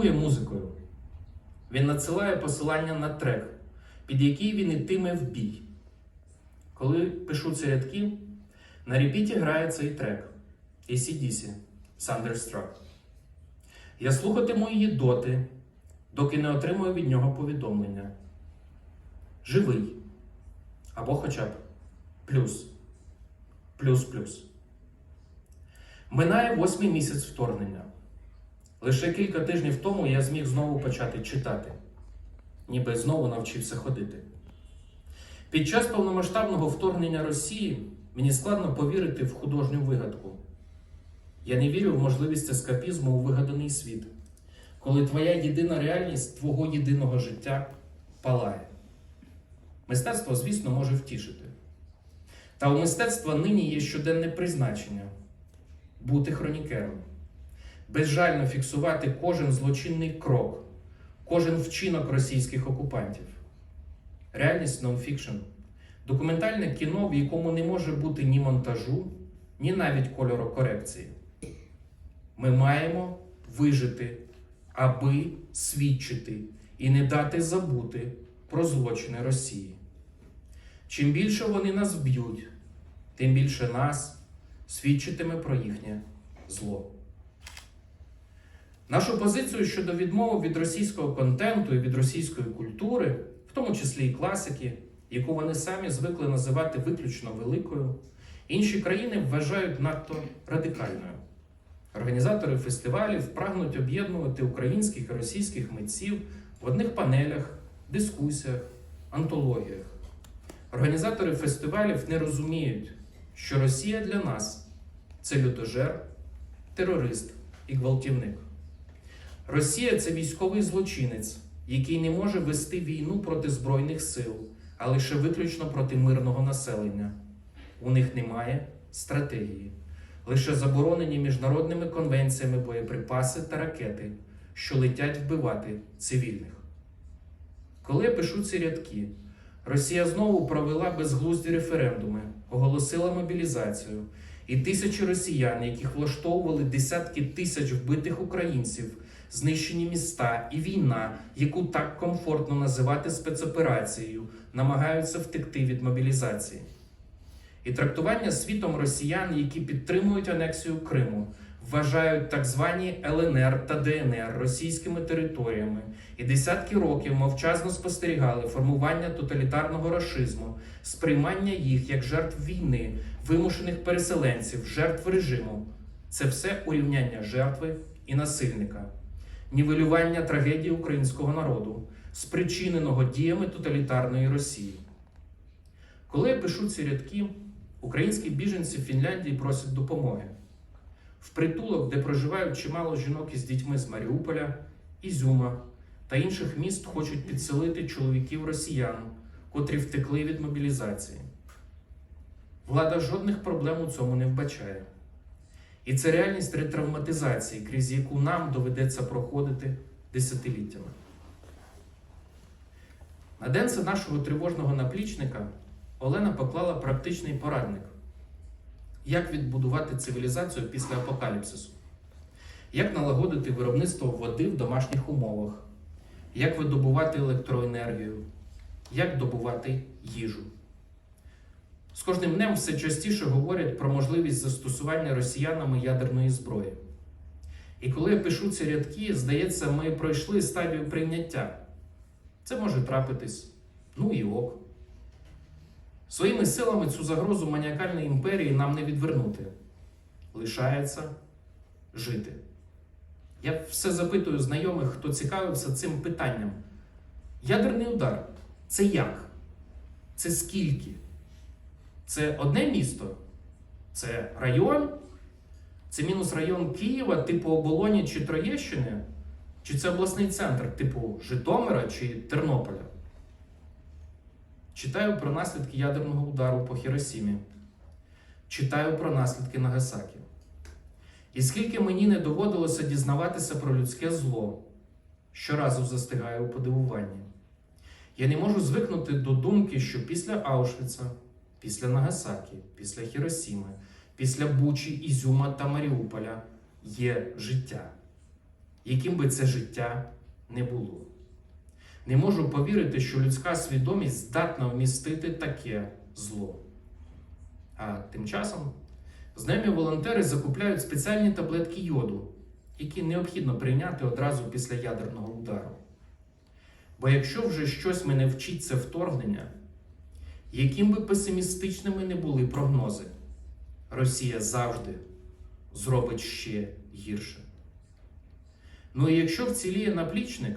мотивує музикою. Він надсилає посилання на трек, під який він ітиме в бій. Коли пишу ці рядки, на репіті грає цей трек ACDC Thunderstruck. Я слухатиму її доти, доки не отримую від нього повідомлення. Живий. Або хоча б плюс. Плюс-плюс. Минає восьмий місяць вторгнення. Лише кілька тижнів тому я зміг знову почати читати, ніби знову навчився ходити. Під час повномасштабного вторгнення Росії мені складно повірити в художню вигадку. Я не вірю в можливість ескапізму у вигаданий світ, коли твоя єдина реальність твого єдиного життя палає. Мистецтво, звісно, може втішити. Та у мистецтва нині є щоденне призначення бути хронікером, безжально фіксувати кожен злочинний крок, кожен вчинок російських окупантів. Реальність нонфікшн документальне кіно, в якому не може бути ні монтажу, ні навіть кольорокорекції. Ми маємо вижити, аби свідчити і не дати забути про злочини Росії. Чим більше вони нас б'ють, тим більше нас свідчитиме про їхнє зло. Нашу позицію щодо відмови від російського контенту і від російської культури, в тому числі і класики, яку вони самі звикли називати виключно великою, інші країни вважають надто радикальною. Організатори фестивалів прагнуть об'єднувати українських і російських митців в одних панелях, дискусіях, антологіях. Організатори фестивалів не розуміють, що Росія для нас це людожер, терорист і гвалтівник. Росія це військовий злочинець, який не може вести війну проти Збройних сил, а лише виключно проти мирного населення. У них немає стратегії, лише заборонені міжнародними конвенціями боєприпаси та ракети, що летять вбивати цивільних. Коли я пишу ці рядки, Росія знову провела безглузді референдуми, оголосила мобілізацію, і тисячі росіян, яких влаштовували десятки тисяч вбитих українців, знищені міста і війна, яку так комфортно називати спецоперацією, намагаються втекти від мобілізації. І трактування світом росіян, які підтримують анексію Криму, вважають так звані ЛНР та ДНР російськими територіями і десятки років мовчазно спостерігали формування тоталітарного рашизму, сприймання їх як жертв війни, вимушених переселенців, жертв режиму. Це все урівняння жертви і насильника, нівелювання трагедії українського народу, спричиненого діями тоталітарної Росії. Коли я пишу ці рядки, українські біженці в Фінляндії просять допомоги. В притулок, де проживають чимало жінок із дітьми з Маріуполя, Ізюма та інших міст, хочуть підселити чоловіків росіян, котрі втекли від мобілізації. Влада жодних проблем у цьому не вбачає. І це реальність ретравматизації, крізь яку нам доведеться проходити десятиліттями. На денце нашого тривожного наплічника Олена поклала практичний порадник, як відбудувати цивілізацію після апокаліпсису, як налагодити виробництво води в домашніх умовах, як видобувати електроенергію, як добувати їжу. З кожним днем все частіше говорять про можливість застосування росіянами ядерної зброї. І коли я пишу ці рядки, здається, ми пройшли стадію прийняття. Це може трапитись, ну і ок. Своїми силами цю загрозу маніакальної імперії нам не відвернути. Лишається жити. Я все запитую знайомих, хто цікавився цим питанням. Ядерний удар це як? Це скільки? Це одне місто? Це район? Це мінус район Києва, типу Оболоні чи Троєщини? Чи це обласний центр, типу Житомира чи Тернополя? Читаю про наслідки ядерного удару по Хіросімі. Читаю про наслідки Нагасакі. І скільки мені не доводилося дізнаватися про людське зло, щоразу застигаю у подивуванні. Я не можу звикнути до думки, що після Аушвіца, після Нагасакі, після Хіросіми, після Бучі, Ізюма та Маріуполя є життя. яким би це життя не було. Не можу повірити, що людська свідомість здатна вмістити таке зло. А тим часом з ними волонтери закупляють спеціальні таблетки йоду, які необхідно прийняти одразу після ядерного удару. Бо якщо вже щось мене вчить це вторгнення, яким би песимістичними не були прогнози, Росія завжди зробить ще гірше. Ну і якщо вціліє наплічник,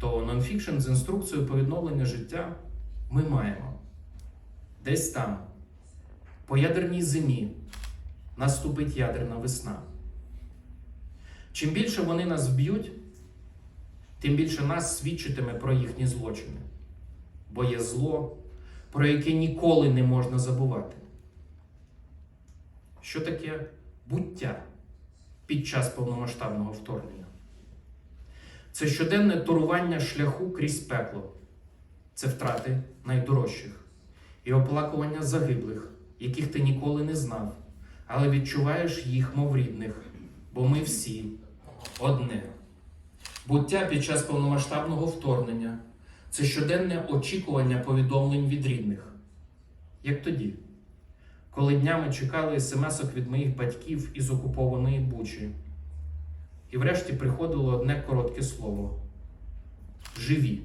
то нонфікшн з інструкцією по відновленню життя ми маємо. Десь там, по ядерній зимі, наступить ядерна весна. Чим більше вони нас б'ють, тим більше нас свідчитиме про їхні злочини. Бо є зло, про яке ніколи не можна забувати. Що таке буття під час повномасштабного вторгнення? Це щоденне турування шляху крізь пекло, це втрати найдорожчих і оплакування загиблих, яких ти ніколи не знав, але відчуваєш їх, мов рідних, бо ми всі одне. Буття під час повномасштабного вторгнення це щоденне очікування повідомлень від рідних. Як тоді, коли днями чекали смс-ок від моїх батьків із окупованої Бучі. І врешті приходило одне коротке слово: живі.